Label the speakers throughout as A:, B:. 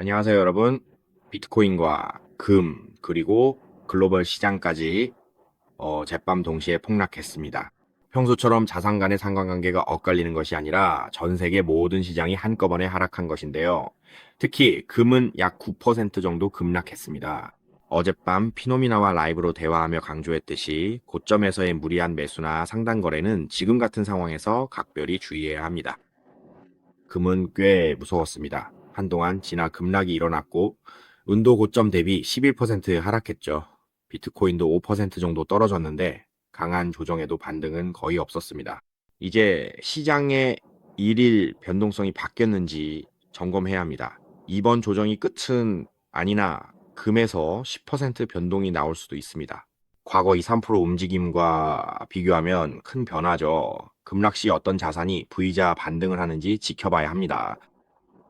A: 안녕하세요, 여러분. 비트코인과 금, 그리고 글로벌 시장까지 어, 제밤 동시에 폭락했습니다. 평소처럼 자산 간의 상관관계가 엇갈리는 것이 아니라 전 세계 모든 시장이 한꺼번에 하락한 것인데요. 특히 금은 약 9% 정도 급락했습니다. 어젯밤 피노미나와 라이브로 대화하며 강조했듯이 고점에서의 무리한 매수나 상단 거래는 지금 같은 상황에서 각별히 주의해야 합니다. 금은 꽤 무서웠습니다. 한동안 진화 급락이 일어났고 운도 고점 대비 11% 하락했죠. 비트코인도 5% 정도 떨어졌는데 강한 조정에도 반등은 거의 없었습니다. 이제 시장의 일일 변동성이 바뀌었는지 점검해야 합니다. 이번 조정이 끝은 아니나 금에서 10% 변동이 나올 수도 있습니다. 과거 2, 3% 움직임과 비교하면 큰 변화죠. 급락 시 어떤 자산이 V자 반등을 하는지 지켜봐야 합니다.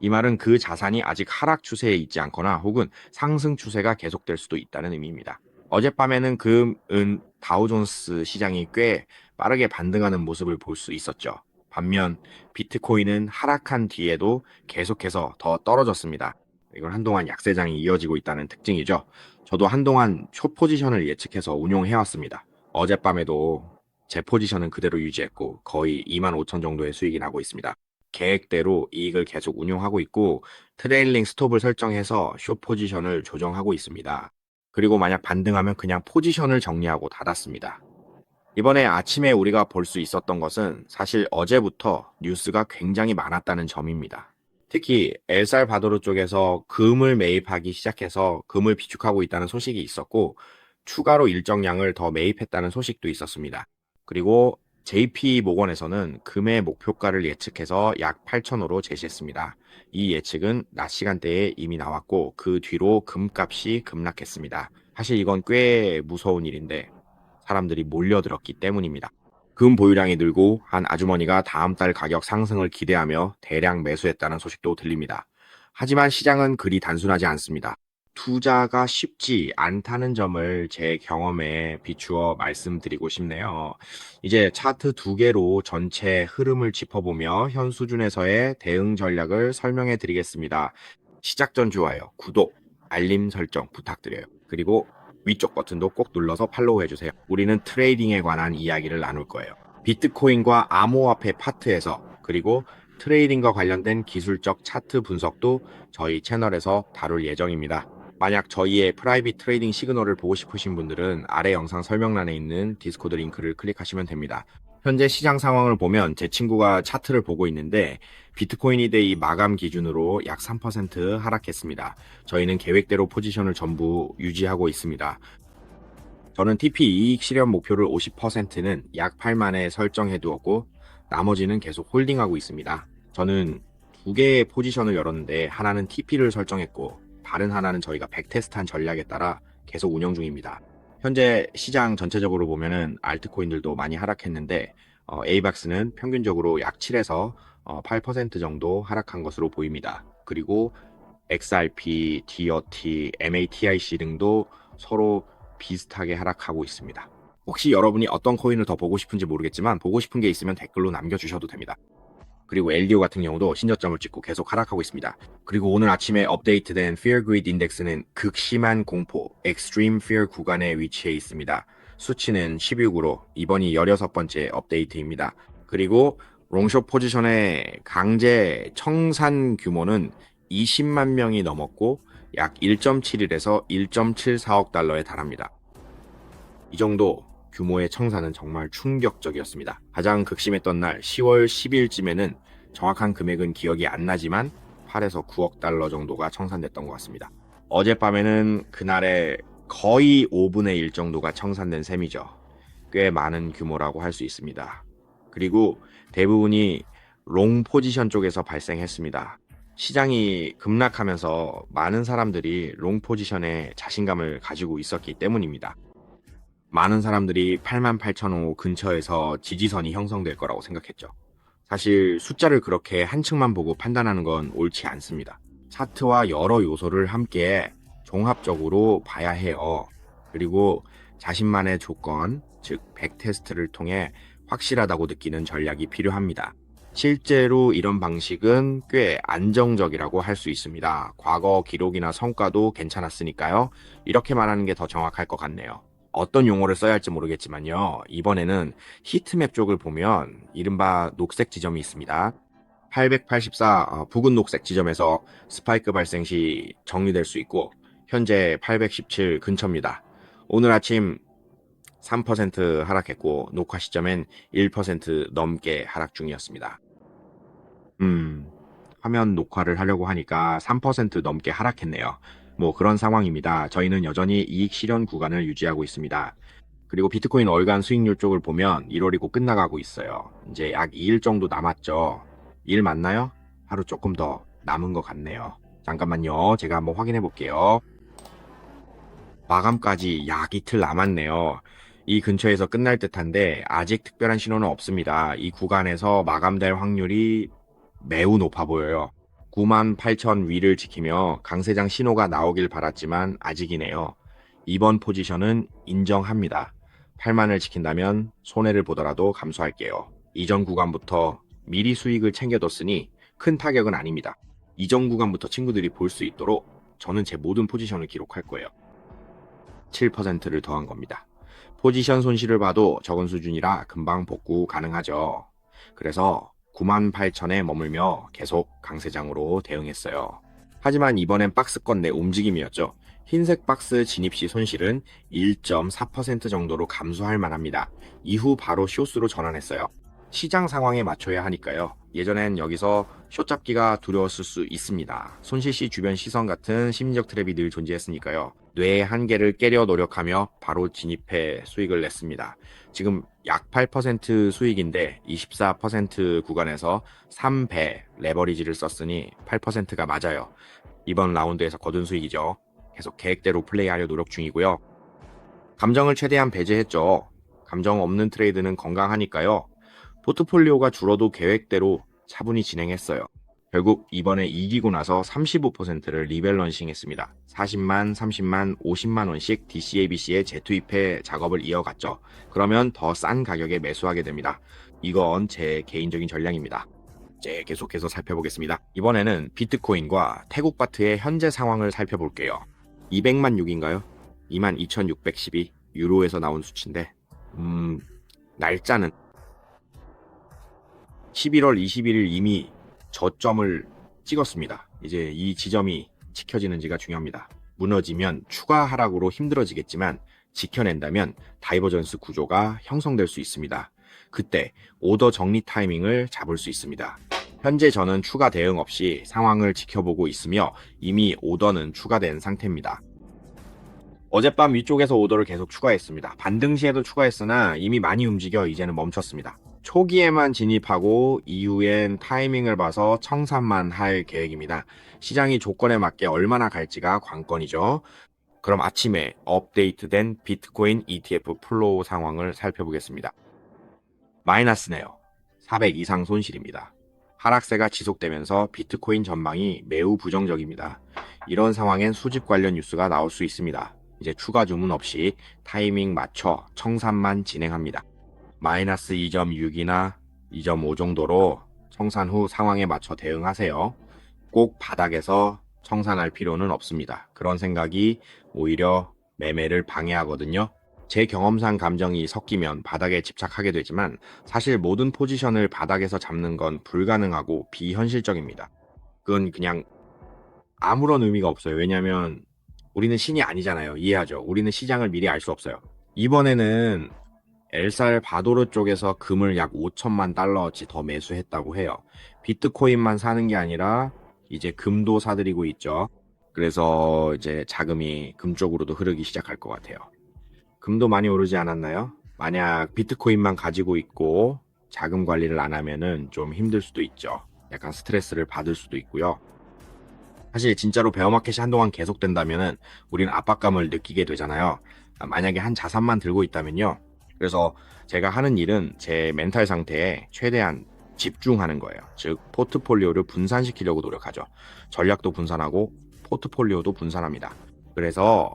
A: 이 말은 그 자산이 아직 하락 추세에 있지 않거나 혹은 상승 추세가 계속될 수도 있다는 의미입니다. 어젯밤에는 금, 은, 다우존스 시장이 꽤 빠르게 반등하는 모습을 볼 수 있었죠. 반면 비트코인은 하락한 뒤에도 계속해서 더 떨어졌습니다. 이건 한동안 약세장이 이어지고 있다는 특징이죠. 저도 한동안 숏 포지션을 예측해서 운용해왔습니다. 어젯밤에도 제 포지션은 그대로 유지했고 거의 2만 5천 정도의 수익이 나고 있습니다. 계획대로 이익을 계속 운용하고 있고 트레일링 스톱을 설정해서 숏 포지션을 조정하고 있습니다. 그리고 만약 반등하면 그냥 포지션을 정리하고 닫았습니다. 이번에 아침에 우리가 볼 수 있었던 것은 사실 어제부터 뉴스가 굉장히 많았다는 점입니다. 특히 엘살바도르 쪽에서 금을 매입하기 시작해서 금을 비축하고 있다는 소식이 있었고 추가로 일정량을 더 매입했다는 소식도 있었습니다. 그리고 JP 모건에서는 금의 목표가를 예측해서 약 8,000으로 제시했습니다. 이 예측은 낮 시간대에 이미 나왔고 그 뒤로 금값이 급락했습니다. 사실 이건 꽤 무서운 일인데 사람들이 몰려들었기 때문입니다. 금 보유량이 늘고 한 아주머니가 다음 달 가격 상승을 기대하며 대량 매수했다는 소식도 들립니다. 하지만 시장은 그리 단순하지 않습니다. 투자가 쉽지 않다는 점을 제 경험에 비추어 말씀드리고 싶네요. 이제 차트 두 개로 전체 흐름을 짚어보며 현 수준에서의 대응 전략을 설명해 드리겠습니다. 시작 전 좋아요, 구독, 알림 설정 부탁드려요. 그리고 위쪽 버튼도 꼭 눌러서 팔로우 해주세요. 우리는 트레이딩에 관한 이야기를 나눌 거예요. 비트코인과 암호화폐 파트에서 그리고 트레이딩과 관련된 기술적 차트 분석도 저희 채널에서 다룰 예정입니다. 만약 저희의 프라이빗 트레이딩 시그널을 보고 싶으신 분들은 아래 영상 설명란에 있는 디스코드 링크를 클릭하시면 됩니다. 현재 시장 상황을 보면 제 친구가 차트를 보고 있는데 비트코인이 데이 마감 기준으로 약 3% 하락했습니다. 저희는 계획대로 포지션을 전부 유지하고 있습니다. 저는 TP 이익 실현 목표를 50%는 약 8만에 설정해 두었고 나머지는 계속 홀딩하고 있습니다. 저는 두 개의 포지션을 열었는데 하나는 TP를 설정했고 다른 하나는 저희가 백테스트한 전략에 따라 계속 운영 중입니다. 현재 시장 전체적으로 보면은 알트코인들도 많이 하락했는데 어, 에이박스는 평균적으로 약 7에서 어, 8% 정도 하락한 것으로 보입니다. 그리고 XRP, DOT, MATIC 등도 서로 비슷하게 하락하고 있습니다. 혹시 여러분이 어떤 코인을 더 보고 싶은지 모르겠지만 보고 싶은 게 있으면 댓글로 남겨주셔도 됩니다. 그리고 LDO 같은 경우도 신저점을 찍고 계속 하락하고 있습니다. 그리고 오늘 아침에 업데이트된 Fear Greed 인덱스는 극심한 공포, Extreme Fear 구간에 위치해 있습니다. 수치는 16으로 이번이 16번째 업데이트입니다. 그리고 롱숏 포지션의 강제 청산 규모는 20만 명이 넘었고 약 1.71에서 1.74억 달러에 달합니다. 이 정도 규모의 청산은 정말 충격적이었습니다. 가장 극심했던 날 10월 10일쯤에는 정확한 금액은 기억이 안 나지만 8에서 9억 달러 정도가 청산됐던 것 같습니다. 어젯밤에는 그날의 거의 5분의 1 정도가 청산된 셈이죠. 꽤 많은 규모라고 할 수 있습니다. 그리고 대부분이 롱 포지션 쪽에서 발생했습니다. 시장이 급락하면서 많은 사람들이 롱 포지션에 자신감을 가지고 있었기 때문입니다. 많은 사람들이 88,000호 근처에서 지지선이 형성될 거라고 생각했죠. 사실 숫자를 그렇게 한 층만 보고 판단하는 건 옳지 않습니다. 차트와 여러 요소를 함께 종합적으로 봐야 해요. 그리고 자신만의 조건, 즉 백테스트를 통해 확실하다고 느끼는 전략이 필요합니다. 실제로 이런 방식은 꽤 안정적이라고 할 수 있습니다. 과거 기록이나 성과도 괜찮았으니까요. 이렇게 말하는 게 더 정확할 것 같네요. 어떤 용어를 써야 할지 모르겠지만요. 이번에는 히트맵 쪽을 보면 이른바 녹색 지점이 있습니다. 884 어, 붉은 녹색 지점에서 스파이크 발생 시 정리될 수 있고 현재 817 근처입니다. 오늘 아침 3% 하락했고 녹화 시점엔 1% 넘게 하락 중이었습니다. 음, 화면 녹화를 하려고 하니까 3% 넘게 하락했네요. 뭐 그런 상황입니다. 저희는 여전히 이익 실현 구간을 유지하고 있습니다. 그리고 비트코인 월간 수익률 쪽을 보면 1월이고 끝나가고 있어요. 이제 약 2일 정도 남았죠. 2일 맞나요? 하루 조금 더 남은 것 같네요. 잠깐만요. 제가 한번 확인해 볼게요. 마감까지 약 이틀 남았네요. 이 근처에서 끝날 듯한데 아직 특별한 신호는 없습니다. 이 구간에서 마감될 확률이 매우 높아 보여요. 9만 8천 위를 지키며 강세장 신호가 나오길 바랐지만 아직이네요. 이번 포지션은 인정합니다. 8만을 지킨다면 손해를 보더라도 감수할게요. 이전 구간부터 미리 수익을 챙겨뒀으니 큰 타격은 아닙니다. 이전 구간부터 친구들이 볼 수 있도록 저는 제 모든 포지션을 기록할 거예요. 7%를 더한 겁니다. 포지션 손실을 봐도 적은 수준이라 금방 복구 가능하죠. 그래서 9만 8천에 머물며 계속 강세장으로 대응했어요. 하지만 이번엔 박스권 내 움직임이었죠. 흰색 박스 진입 시 손실은 1.4% 정도로 감소할 만합니다. 이후 바로 쇼스로 전환했어요. 시장 상황에 맞춰야 하니까요. 예전엔 여기서 숏 잡기가 두려웠을 수 있습니다. 손실 시 주변 시선 같은 심리적 트랩이 늘 존재했으니까요. 뇌의 한계를 깨려 노력하며 바로 진입해 수익을 냈습니다. 지금 약 8% 수익인데 24% 구간에서 3배 레버리지를 썼으니 8%가 맞아요. 이번 라운드에서 거둔 수익이죠. 계속 계획대로 플레이하려 노력 중이고요. 감정을 최대한 배제했죠. 감정 없는 트레이드는 건강하니까요. 포트폴리오가 줄어도 계획대로 차분히 진행했어요. 결국 이번에 이기고 나서 35%를 리밸런싱 했습니다. 40만, 30만, 50만 원씩 DCABC에 재투입해 작업을 이어갔죠. 그러면 더 싼 가격에 매수하게 됩니다. 이건 제 개인적인 전략입니다. 이제 계속해서 살펴보겠습니다. 이번에는 비트코인과 태국 바트의 현재 상황을 살펴볼게요. 200만 6인가요? 22,612 유로에서 나온 수치인데, 음, 날짜는 11월 21일 이미 저점을 찍었습니다. 이제 이 지점이 지켜지는지가 중요합니다. 무너지면 추가 하락으로 힘들어지겠지만 지켜낸다면 다이버전스 구조가 형성될 수 있습니다. 그때 오더 정리 타이밍을 잡을 수 있습니다. 현재 저는 추가 대응 없이 상황을 지켜보고 있으며 이미 오더는 추가된 상태입니다. 어젯밤 위쪽에서 오더를 계속 추가했습니다. 반등 시에도 추가했으나 이미 많이 움직여 이제는 멈췄습니다. 초기에만 진입하고 이후엔 타이밍을 봐서 청산만 할 계획입니다. 시장이 조건에 맞게 얼마나 갈지가 관건이죠. 그럼 아침에 업데이트된 비트코인 ETF 플로우 상황을 살펴보겠습니다. 마이너스네요. 400 이상 손실입니다. 하락세가 지속되면서 비트코인 전망이 매우 부정적입니다. 이런 상황엔 수집 관련 뉴스가 나올 수 있습니다. 이제 추가 주문 없이 타이밍 맞춰 청산만 진행합니다. 마이너스 2.6이나 2.5 정도로 청산 후 상황에 맞춰 대응하세요. 꼭 바닥에서 청산할 필요는 없습니다. 그런 생각이 오히려 매매를 방해하거든요. 제 경험상 감정이 섞이면 바닥에 집착하게 되지만 사실 모든 포지션을 바닥에서 잡는 건 불가능하고 비현실적입니다. 그건 그냥 아무런 의미가 없어요. 왜냐하면 우리는 신이 아니잖아요. 이해하죠? 우리는 시장을 미리 알 수 없어요. 이번에는 엘살 바도르 쪽에서 금을 약 5천만 달러어치 더 매수했다고 해요. 비트코인만 사는 게 아니라 이제 금도 사들이고 있죠. 그래서 이제 자금이 금 쪽으로도 흐르기 시작할 것 같아요. 금도 많이 오르지 않았나요? 만약 비트코인만 가지고 있고 자금 관리를 안 하면은 좀 힘들 수도 있죠. 약간 스트레스를 받을 수도 있고요. 사실 진짜로 베어마켓이 한동안 계속된다면은 우리는 압박감을 느끼게 되잖아요. 만약에 한 자산만 들고 있다면요. 그래서 제가 하는 일은 제 멘탈 상태에 최대한 집중하는 거예요. 즉, 포트폴리오를 분산시키려고 노력하죠. 전략도 분산하고 포트폴리오도 분산합니다. 그래서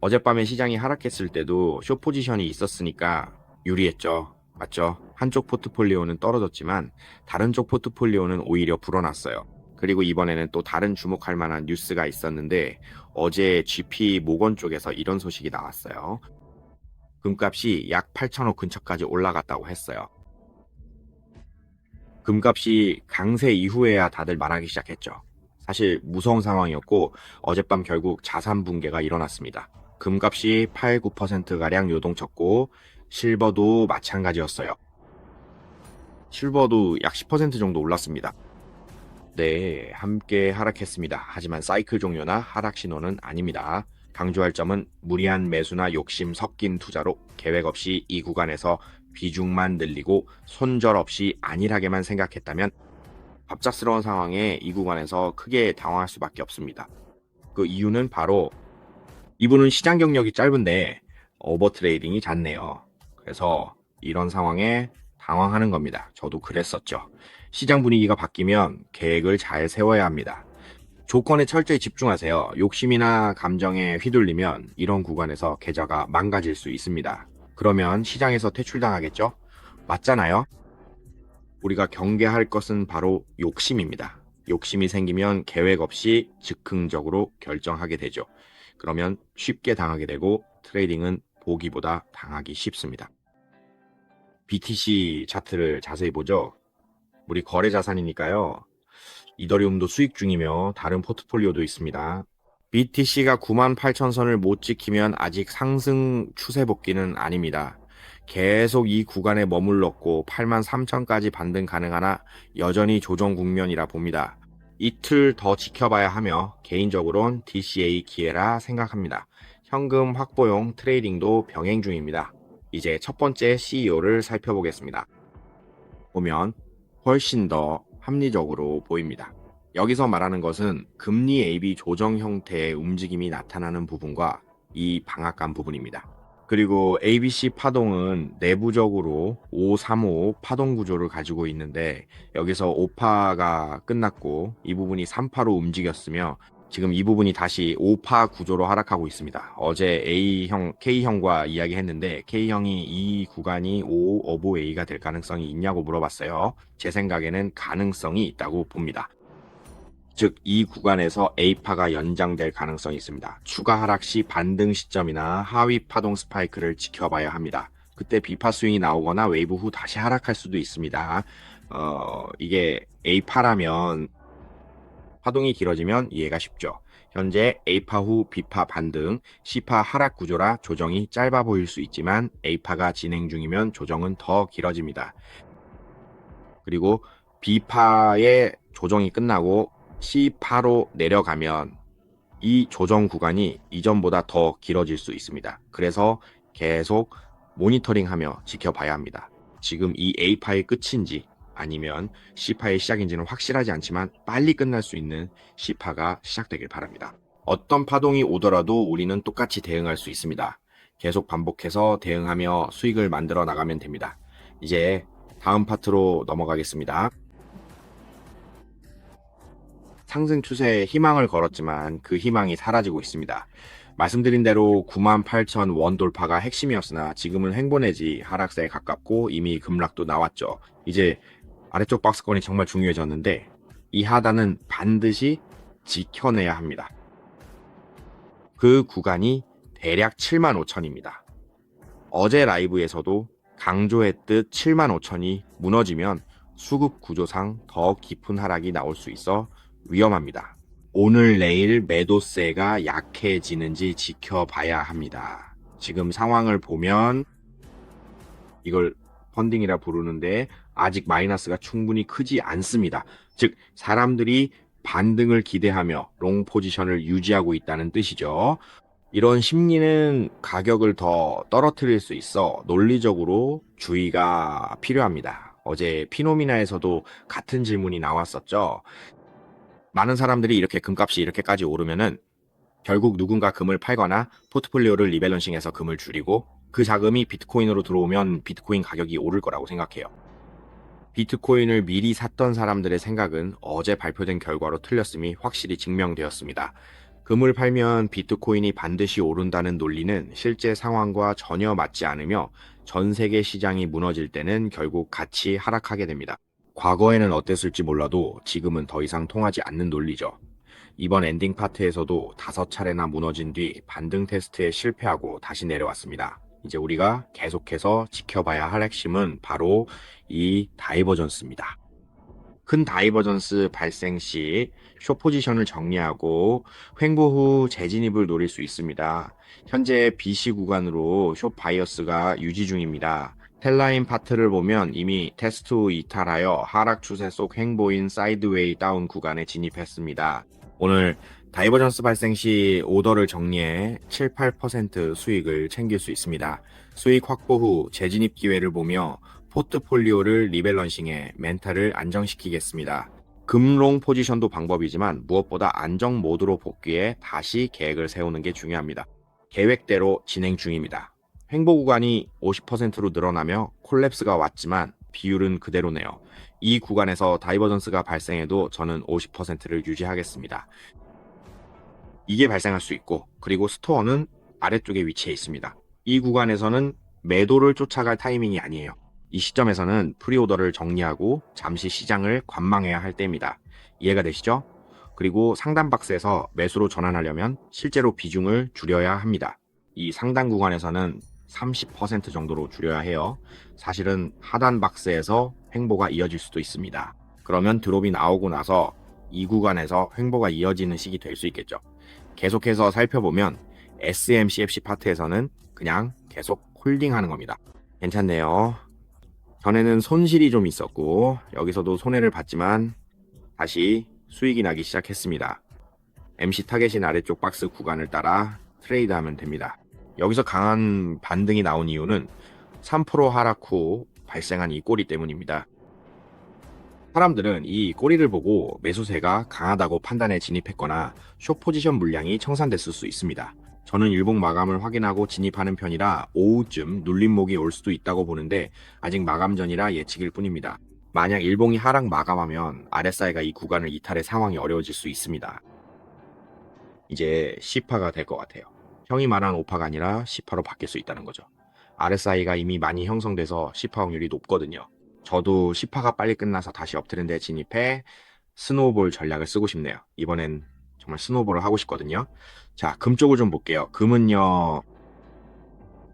A: 어젯밤에 시장이 하락했을 때도 쇼 포지션이 있었으니까 유리했죠. 맞죠? 한쪽 포트폴리오는 떨어졌지만 다른 쪽 포트폴리오는 오히려 불어났어요. 그리고 이번에는 또 다른 주목할 만한 뉴스가 있었는데 어제 GP 모건 쪽에서 이런 소식이 나왔어요. 금값이 약 8천억 근처까지 올라갔다고 했어요. 금값이 강세 이후에야 다들 말하기 시작했죠. 사실 무서운 상황이었고 어젯밤 결국 자산 붕괴가 일어났습니다. 금값이 8, 9%가량 요동쳤고 실버도 마찬가지였어요. 실버도 약 10% 정도 올랐습니다. 네, 함께 하락했습니다. 하지만 사이클 종료나 하락 신호는 아닙니다. 강조할 점은 무리한 매수나 욕심 섞인 투자로 계획 없이 이 구간에서 비중만 늘리고 손절 없이 안일하게만 생각했다면 갑작스러운 상황에 이 구간에서 크게 당황할 수밖에 없습니다. 그 이유는 바로 이분은 시장 경력이 짧은데 오버 트레이딩이 잦네요. 그래서 이런 상황에 당황하는 겁니다. 저도 그랬었죠. 시장 분위기가 바뀌면 계획을 잘 세워야 합니다. 조건에 철저히 집중하세요. 욕심이나 감정에 휘둘리면 이런 구간에서 계좌가 망가질 수 있습니다. 그러면 시장에서 퇴출당하겠죠? 맞잖아요? 우리가 경계할 것은 바로 욕심입니다. 욕심이 생기면 계획 없이 즉흥적으로 결정하게 되죠. 그러면 쉽게 당하게 되고 트레이딩은 보기보다 당하기 쉽습니다. BTC 차트를 자세히 보죠. 우리 거래 자산이니까요. 이더리움도 수익 중이며 다른 포트폴리오도 있습니다. BTC가 9만 8천 선을 못 지키면 아직 상승 추세 복귀는 아닙니다. 계속 이 구간에 머물렀고 8만 3천까지 반등 가능하나 여전히 조정 국면이라 봅니다. 이틀 더 지켜봐야 하며 개인적으론 DCA 기회라 생각합니다. 현금 확보용 트레이딩도 병행 중입니다. 이제 첫 번째 CEO를 살펴보겠습니다. 보면 훨씬 더 합리적으로 보입니다. 여기서 말하는 것은 금리 AB 조정 형태의 움직임이 나타나는 부분과 이 방앗간 부분입니다. 그리고 ABC 파동은 내부적으로 535 파동 구조를 가지고 있는데 여기서 5파가 끝났고 이 부분이 3파로 움직였으며 지금 이 부분이 다시 5파 구조로 하락하고 있습니다. 어제 A형, K형과 이야기했는데 K형이 이 구간이 5 오브 A가 될 가능성이 있냐고 물어봤어요. 제 생각에는 가능성이 있다고 봅니다. 즉, 이 구간에서 A파가 연장될 가능성이 있습니다. 추가 하락 시 반등 시점이나 하위 파동 스파이크를 지켜봐야 합니다. 그때 B파 스윙이 나오거나 웨이브 후 다시 하락할 수도 있습니다. 어, 이게 A파라면 파동이 길어지면 이해가 쉽죠. 현재 A파 후 B파 반등, C파 하락 구조라 조정이 짧아 보일 수 있지만 A파가 진행 중이면 조정은 더 길어집니다. 그리고 B파의 조정이 끝나고 C파로 내려가면 이 조정 구간이 이전보다 더 길어질 수 있습니다. 그래서 계속 모니터링하며 지켜봐야 합니다. 지금 이 A파의 끝인지 아니면 C파의 시작인지는 확실하지 않지만 빨리 끝날 수 있는 C파가 시작되길 바랍니다. 어떤 파동이 오더라도 우리는 똑같이 대응할 수 있습니다. 계속 반복해서 대응하며 수익을 만들어 나가면 됩니다. 이제 다음 파트로 넘어가겠습니다. 상승 추세에 희망을 걸었지만 그 희망이 사라지고 있습니다. 말씀드린 대로 98,000원 돌파가 핵심이었으나 지금은 행보내지 하락세에 가깝고 이미 급락도 나왔죠. 이제 아래쪽 박스권이 정말 중요해졌는데 이 하단은 반드시 지켜내야 합니다. 그 구간이 대략 7만 5천입니다. 어제 라이브에서도 강조했듯 7만 5천이 무너지면 수급 구조상 더 깊은 하락이 나올 수 있어 위험합니다. 오늘 내일 매도세가 약해지는지 지켜봐야 합니다. 지금 상황을 보면 이걸 펀딩이라 부르는데 아직 마이너스가 충분히 크지 않습니다. 즉 사람들이 반등을 기대하며 롱 포지션을 유지하고 있다는 뜻이죠. 이런 심리는 가격을 더 떨어뜨릴 수 있어 논리적으로 주의가 필요합니다. 어제 피노미나에서도 같은 질문이 나왔었죠. 많은 사람들이 이렇게 금값이 이렇게까지 오르면은 결국 누군가 금을 팔거나 포트폴리오를 리밸런싱해서 금을 줄이고 그 자금이 비트코인으로 들어오면 비트코인 가격이 오를 거라고 생각해요. 비트코인을 미리 샀던 사람들의 생각은 어제 발표된 결과로 틀렸음이 확실히 증명되었습니다. 금을 팔면 비트코인이 반드시 오른다는 논리는 실제 상황과 전혀 맞지 않으며 전 세계 시장이 무너질 때는 결국 같이 하락하게 됩니다. 과거에는 어땠을지 몰라도 지금은 더 이상 통하지 않는 논리죠. 이번 엔딩 파트에서도 다섯 차례나 무너진 뒤 반등 테스트에 실패하고 다시 내려왔습니다. 이제 우리가 계속해서 지켜봐야 할 핵심은 바로 이 다이버전스입니다. 큰 다이버전스 발생 시 쇼 포지션을 정리하고 횡보 후 재진입을 노릴 수 있습니다. 현재 BC 구간으로 쇼 바이어스가 유지 중입니다. 텔라인 파트를 보면 이미 테스트 후 이탈하여 하락 추세 속 횡보인 사이드웨이 다운 구간에 진입했습니다. 오늘 다이버전스 발생 시 오더를 정리해 7, 8% 수익을 챙길 수 있습니다. 수익 확보 후 재진입 기회를 보며 포트폴리오를 리밸런싱해 멘탈을 안정시키겠습니다. 금롱 포지션도 방법이지만 무엇보다 안정 모드로 복귀해 다시 계획을 세우는 게 중요합니다. 계획대로 진행 중입니다. 횡보 구간이 50%로 늘어나며 콜랩스가 왔지만 비율은 그대로네요. 이 구간에서 다이버전스가 발생해도 저는 50%를 유지하겠습니다. 이게 발생할 수 있고 그리고 스토어는 아래쪽에 위치해 있습니다. 이 구간에서는 매도를 쫓아갈 타이밍이 아니에요. 이 시점에서는 프리오더를 정리하고 잠시 시장을 관망해야 할 때입니다. 이해가 되시죠? 그리고 상단 박스에서 매수로 전환하려면 실제로 비중을 줄여야 합니다. 이 상단 구간에서는 30% 정도로 줄여야 해요. 사실은 하단 박스에서 횡보가 이어질 수도 있습니다. 그러면 드롭이 나오고 나서 이 구간에서 횡보가 이어지는 식이 될 수 있겠죠. 계속해서 살펴보면 SMCFC 파트에서는 그냥 계속 홀딩하는 겁니다. 괜찮네요. 전에는 손실이 좀 있었고 여기서도 손해를 봤지만 다시 수익이 나기 시작했습니다. MC 타겟인 아래쪽 박스 구간을 따라 트레이드하면 됩니다. 여기서 강한 반등이 나온 이유는 3% 하락 후 발생한 이 꼬리 때문입니다. 사람들은 이 꼬리를 보고 매수세가 강하다고 판단해 진입했거나 쇼 포지션 물량이 청산됐을 수 있습니다. 저는 일봉 마감을 확인하고 진입하는 편이라 오후쯤 눌림목이 올 수도 있다고 보는데 아직 마감 전이라 예측일 뿐입니다. 만약 일봉이 하락 마감하면 RSI가 이 구간을 이탈해 상황이 어려워질 수 있습니다. 이제 C파가 될 것 같아요. 형이 말한 5파가 아니라 C파로 바뀔 수 있다는 거죠. RSI가 이미 많이 형성돼서 C파 확률이 높거든요. 저도 C파가 빨리 끝나서 다시 업트렌드에 진입해 스노우볼 전략을 쓰고 싶네요. 이번엔 정말 스노우볼을 하고 싶거든요. 자, 금 쪽을 좀 볼게요. 금은요,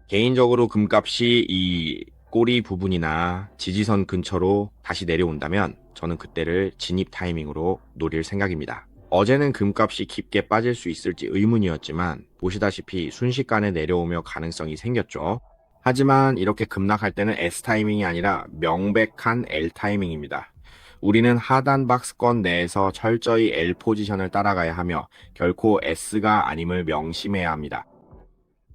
A: 개인적으로 금값이 이 꼬리 부분이나 지지선 근처로 다시 내려온다면 저는 그때를 진입 타이밍으로 노릴 생각입니다. 어제는 금값이 깊게 빠질 수 있을지 의문이었지만 보시다시피 순식간에 내려오며 가능성이 생겼죠. 하지만 이렇게 급락할 때는 S 타이밍이 아니라 명백한 L 타이밍입니다. 우리는 하단 박스권 내에서 철저히 L 포지션을 따라가야 하며 결코 S가 아님을 명심해야 합니다.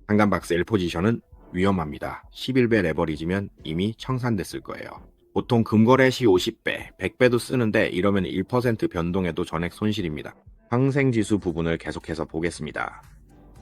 A: 상단 박스 L 포지션은 위험합니다. 11배 레버리지면 이미 청산됐을 거예요. 보통 금거래 시 50배, 100배도 쓰는데 이러면 1% 변동에도 전액 손실입니다. 항생지수 부분을 계속해서 보겠습니다.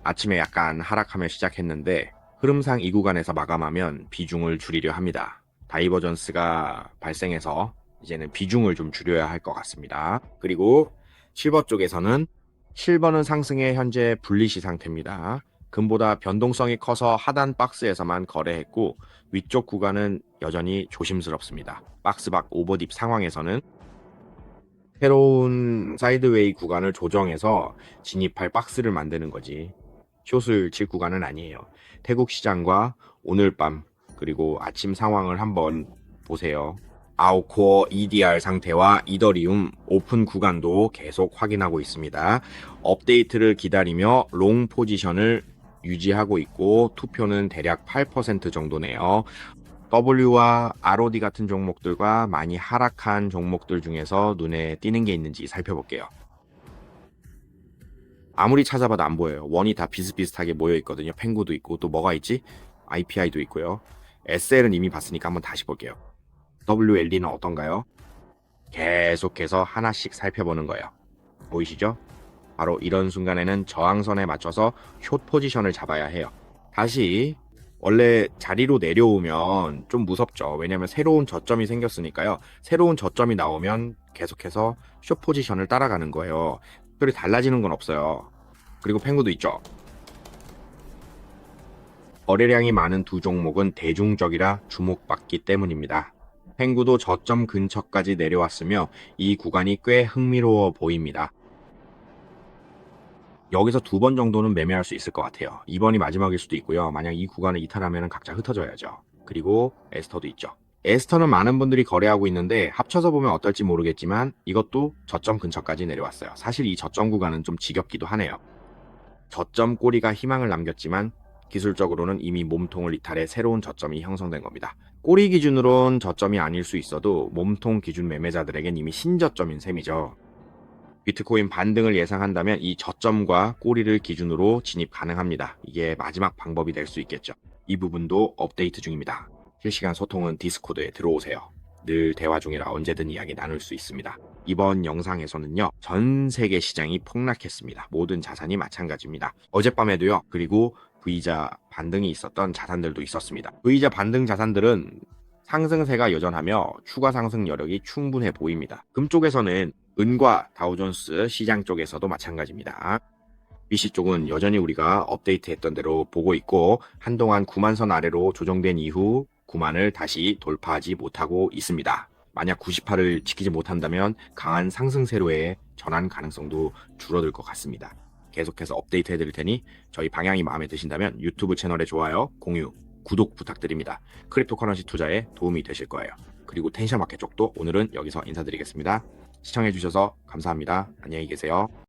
A: 아침에 약간 하락하며 시작했는데 흐름상 이 구간에서 마감하면 비중을 줄이려 합니다. 다이버전스가 발생해서 이제는 비중을 좀 줄여야 할 것 같습니다. 그리고 실버 쪽에서는 실버는 상승의 현재 분리시 상태입니다. 금보다 변동성이 커서 하단 박스에서만 거래했고 위쪽 구간은 여전히 조심스럽습니다. 박스박 오버딥 상황에서는 새로운 사이드웨이 구간을 조정해서 진입할 박스를 만드는 거지 숏을 칠 구간은 아니에요. 태국 시장과 오늘 밤 그리고 아침 상황을 한번 보세요. 아우코어 EDR 상태와 이더리움 오픈 구간도 계속 확인하고 있습니다. 업데이트를 기다리며 롱 포지션을 유지하고 있고 투표는 대략 8% 정도네요. W와 ROD 같은 종목들과 많이 하락한 종목들 중에서 눈에 띄는 게 있는지 살펴볼게요. 아무리 찾아봐도 안 보여요. 원이 다 비슷비슷하게 모여 있거든요. 펭구도 있고 또 뭐가 있지? IPI도 있고요. SL은 이미 봤으니까 한번 다시 볼게요. WLD는 어떤가요? 계속해서 하나씩 살펴보는 거예요. 보이시죠? 바로 이런 순간에는 저항선에 맞춰서 숏 포지션을 잡아야 해요. 다시 원래 자리로 내려오면 좀 무섭죠. 왜냐면 새로운 저점이 생겼으니까요. 새로운 저점이 나오면 계속해서 숏 포지션을 따라가는 거예요. 특별히 달라지는 건 없어요. 그리고 펭구도 있죠. 거래량이 많은 두 종목은 대중적이라 주목받기 때문입니다. 펭구도 저점 근처까지 내려왔으며 이 구간이 꽤 흥미로워 보입니다. 여기서 두 번 정도는 매매할 수 있을 것 같아요. 이번이 마지막일 수도 있고요. 만약 이 구간을 이탈하면 각자 흩어져야죠. 그리고 에스터도 있죠. 에스터는 많은 분들이 거래하고 있는데 합쳐서 보면 어떨지 모르겠지만 이것도 저점 근처까지 내려왔어요. 사실 이 저점 구간은 좀 지겹기도 하네요. 저점 꼬리가 희망을 남겼지만 기술적으로는 이미 몸통을 이탈해 새로운 저점이 형성된 겁니다. 꼬리 기준으론 저점이 아닐 수 있어도 몸통 기준 매매자들에겐 이미 신저점인 셈이죠. 비트코인 반등을 예상한다면 이 저점과 꼬리를 기준으로 진입 가능합니다. 이게 마지막 방법이 될 수 있겠죠. 이 부분도 업데이트 중입니다. 실시간 소통은 디스코드에 들어오세요. 늘 대화 중이라 언제든 이야기 나눌 수 있습니다. 이번 영상에서는요, 전 세계 시장이 폭락했습니다. 모든 자산이 마찬가지입니다. 어젯밤에도요, 그리고 V자 반등이 있었던 자산들도 있었습니다. V자 반등 자산들은 상승세가 여전하며 추가 상승 여력이 충분해 보입니다. 금 쪽에서는 은과 다우존스 시장 쪽에서도 마찬가지입니다. BC 쪽은 여전히 우리가 업데이트했던 대로 보고 있고 한동안 9만 선 아래로 조정된 이후 9만을 다시 돌파하지 못하고 있습니다. 만약 98을 지키지 못한다면 강한 상승세로의 전환 가능성도 줄어들 것 같습니다. 계속해서 업데이트 해드릴 테니 저희 방향이 마음에 드신다면 유튜브 채널에 좋아요, 공유, 구독 부탁드립니다. 크립토 커런시 투자에 도움이 되실 거예요. 그리고 텐션 마켓 쪽도 오늘은 여기서 인사드리겠습니다. 시청해주셔서 감사합니다. 안녕히 계세요.